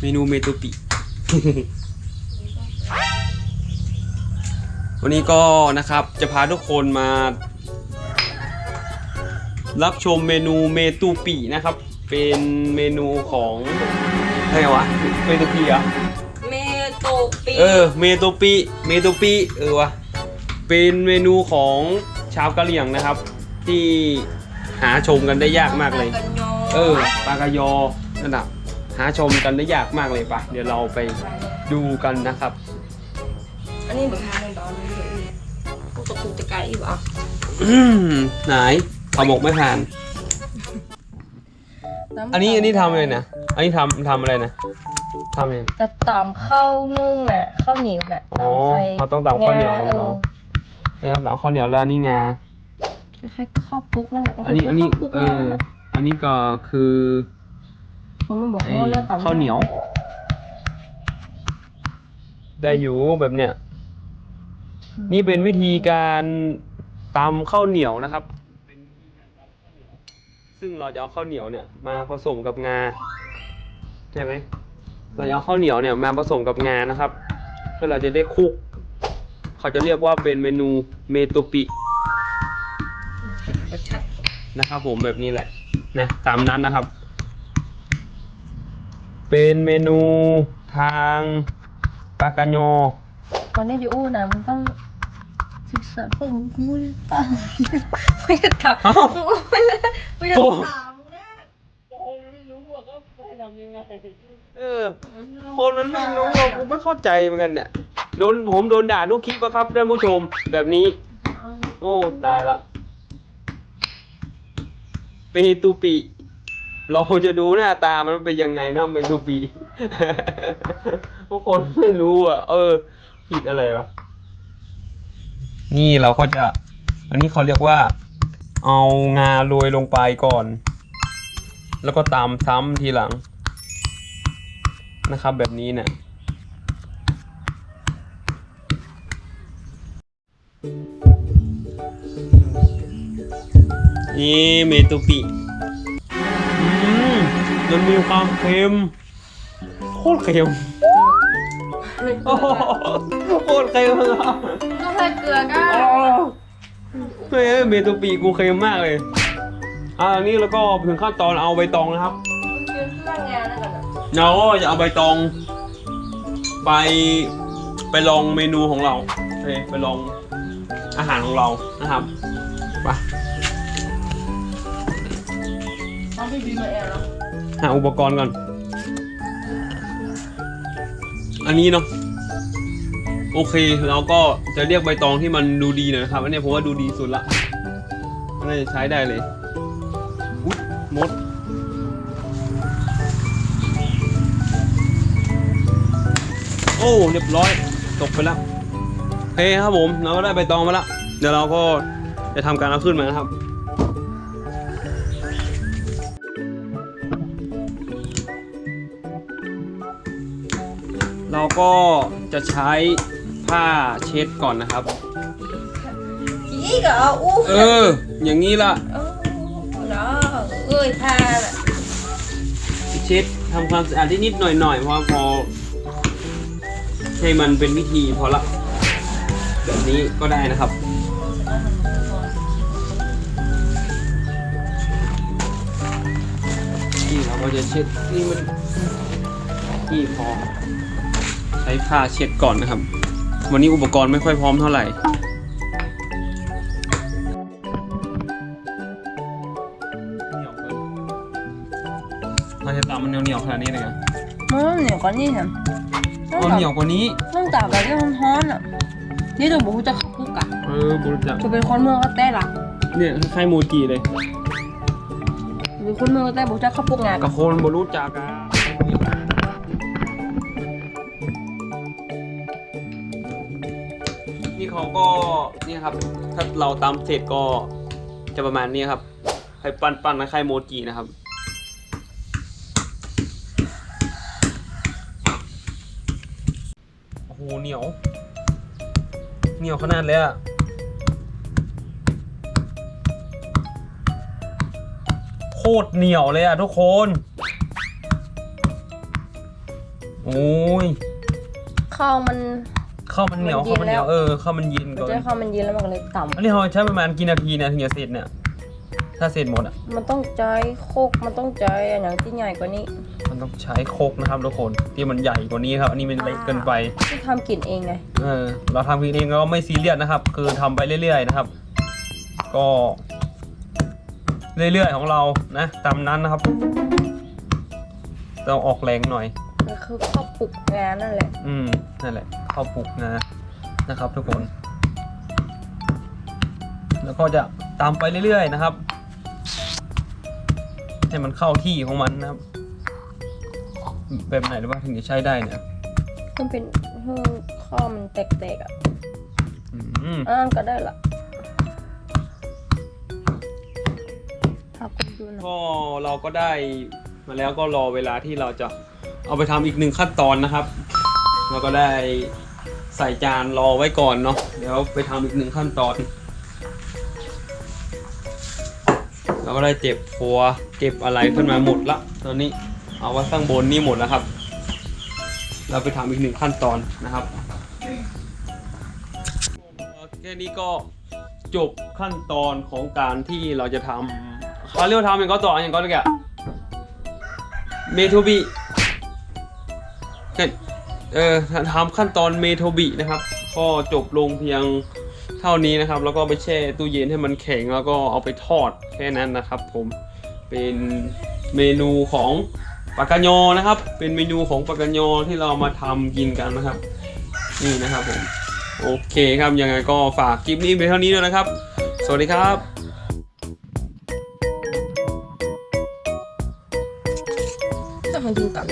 เมนูเมตูปิ วันนี้ก็นะครับจะพาทุกคนมา รับชมเมนูเมตูปินะครับ เป็นเมนูของอะไรวะเมตูปิเหรอเมโตปีเออเมตูปิเมตูปิเออวะเป็นเมนูของชาวกะเหรี่ยงนะครับ ที่หาชมกันได้ยากมากเลยกันยอเออปลากระยอนั่นน่ะ หาชมกันได้ยากมากเลยปะเดี๋ยวเราไปดูกันนะครับอันนี้เหมือนทานในตอนนี้เลยพวกตะกุกตะไกอีกอะอืมไหนขอหมกไม่ผ่าน อันนี้อันนี้ทำอะไรนะ อันนี้ทำทำอะไรนะทำยังจะตำข้าวนึ่งน่ะข้าวเหนียวน่ะอ๋อเขาต้องตำข้าวเหนียวของเรานะครับหลังข้าวเหนียวแล้วนี่ไงคล้ายๆข้าวปุ๊กนั่นแหละอันนี้อันนี้ข้าวปุ๊กเอออันนี้ก็คือ ผมไม่บอกไอ้ว่าเลือกตำข้าวเหนียว ได้อยู่แบบเนี้ย นี่เป็นวิธีการตำข้าวเหนียวนะครับ ซึ่งเราจะเอาข้าวเหนียวเนี่ย มาผสมกับงาใช่ไหมเราจะเอาข้าวเหนียวเนี่ย มาผสมกับงานะครับเพื่อเราจะได้คลุก เขาจะเรียกว่าเป็นเมนูเมโตปิรสชาตินะครับผมแบบนี้แหละนะตามนั้นนะครับ เป็นเมนูทางปากาโยตอนนี้พี่อู้นะมันต้องศึกษาเพิ่มมุ้ยตาไม่ได้ถามเอ้าไม่ได้ไม่ได้โอ้ ถามนะเออ คนมันไม่รู้อะกูไม่เข้าใจเหมือนกันเนี่ยโดนผมโดนด่าทุกคลิปอะครับท่านผู้ชมแบบนี้ โอ้ ตายละเปตูปิ เราจะดูหน้าตามันเป็นยังไงนะเปตูปิทุกคนไม่รู้อะ เออ ผิดอะไรวะ นี่เราก็จะ อันนี้เขาเรียกว่า เอางาโรยลงไปก่อน แล้วก็ตามซ้ำทีหลัง นะครับแบบนี้เนี่ยนี่เมตุปิ มันมีความเค็มโคตรเค็มโอ้โหโคตรเค็มเลยอะก็ใส่เกลือก็เฮ้ยเมตุปิกูเค็มมากเลยอ่านี่แล้วก็ถึงขั้นตอนเอาใบตองนะครับมันคือเครื่องงานนั่นแหละเราก็จะเอาใบตอง ไปไปลองเมนูของเราโอเคไปลองอาหารของเรานะครับไป ต้องพี่บีมาแอร์แล้ว หาอุปกรณ์ก่อน อันนี้เนาะโอเคเราก็จะเรียกใบตองที่มันดูดีหน่อยนะครับ อันนี้ผมว่าดูดีสุดละน่าจะใช้ได้เลยอุ๊ยมดโอ้เรียบร้อยตกไปแล้วโอเคครับผมเราก็ได้ใบตองมาแล้วเดี๋ยวเราก็จะทำการเอาขึ้นมานะครับ เราก็จะใช้ผ้าเช็ดก่อนนะครับ อีกเหรออู้เออ อย่างนี้ละเออเหรอเอ้ยทาน่ะเช็ดทำความสะอาดนิดๆหน่อยๆเพราะพอ ให้มันเป็นวิธีพอละแบบนี้ก็ได้นะครับนี่เราก็จะเช็ดนี่มันนี่พอใช้ผ้าเช็ดก่อนนะครับ วันนี้อุปกรณ์ไม่ค่อยพร้อมเท่าไหร่เหนียวเกินเราจะตำมันเหนียวๆขนาดนี้เลยเหรอมันเหนียวกว่านี่นะเอาเหนียวกว่านี้ต้องจับแบบที่มันฮ้อนอะนี่ตัวบุกจะขับคุกอะเออบุรุษจักจะเป็นคนเมืองก็แต่ละเนี่ยคล้ายๆโมจิเลยหรือคนเมืองก็แต่บุกจะขับคุกงานกับคนบรุษจักอะ เขาก็นี่ครับ ถ้าเราตำเสร็จก็จะประมาณนี้ครับให้ปั้นๆคล้ายๆโมจินะครับโอ้โหเหนียว เหนียวขนาดเลยอะโคตรเหนียวเลยอะทุกคน โอ้ยข้าวมัน ข้าวมันเหนียวมันเย็ข้าวนมันเหนียวแล้วเออข้าวมันเย็นมันก่อนจะข้าวมันเย็นแล้วมันก็เลยต่ำอันนี้เราใช้ประมาณกี่นาทีเนะถึงจะเสร็จเนี่ย ถ้าเสร็จหมดอะ มันต้องใจโคกมันต้องใจอย่างที่ใหญ่กว่านี้ มันต้องใช้โครกนะครับทุกคนที่มันใหญ่กว่านี้ครับอันนี้มันเล็กเกินไปที่ทำกินเองไงเออเราทำกินเองเราไม่ซีเรียสนะครับ คือทำไปเรื่อย ๆ นะครับ ก็เรื่อยๆของเรานะตามนั้นนะครับต้องออกแรงหน่อยมันคือข้าวปลุกงานนั่นแหละ อืมนั่นแหละ ข้าวปลุกนะนะครับ ทุกคน แล้วก็จะตามไปเรื่อยๆนะครับ ให้มันเข้าที่ของมันนะครับ แบบไหนหรือว่าถึงจะใช้ได้เนี่ยมันเป็นให้ข้าวมันแตกๆอะอืมอ่านก็ได้ละถ้าคุณดูหนะก็เราก็ได้มาแล้วก็รอเวลาที่เราจะเอาไปทำอีกหนึ่งขั้นตอนนะครับ เราก็ได้ใส่จานรอไว้ก่อนเนาะเดี๋ยวไปทำอีกหนึ่งขั้นตอนเราก็ได้เจ็บพัวเก็บอะไรขึ้นมาหมดละตอนนี้เอาไว้ข้างบนนี่หมดแล้วครับ เราไปทำอีกหนึ่งขั้นตอนนะครับแค่นี้ก็จบขั้นตอนของการที่เราจะทำเขาเรียกทำอย่างก็ต่ออย่างก็เลยอะเมโทบิเออทำขั้นตอนเมโทบินะครับ ก็จบลงเพียงเท่านี้นะครับ แล้วก็ไปแช่ตู้เย็นให้มันแข็งแล้วก็เอาไปทอดแค่นั้นนะครับ ผมเป็นเมนูของปากกาโยนะครับ เป็นเมนูของปากกาโยที่เรามาทำกินกันนะครับ นี่นะครับผม โอเคครับยังไงก็ฝากคลิปนี้ไปเท่านี้ด้วยนะครับ สวัสดีครับถ้ามันยิงตับ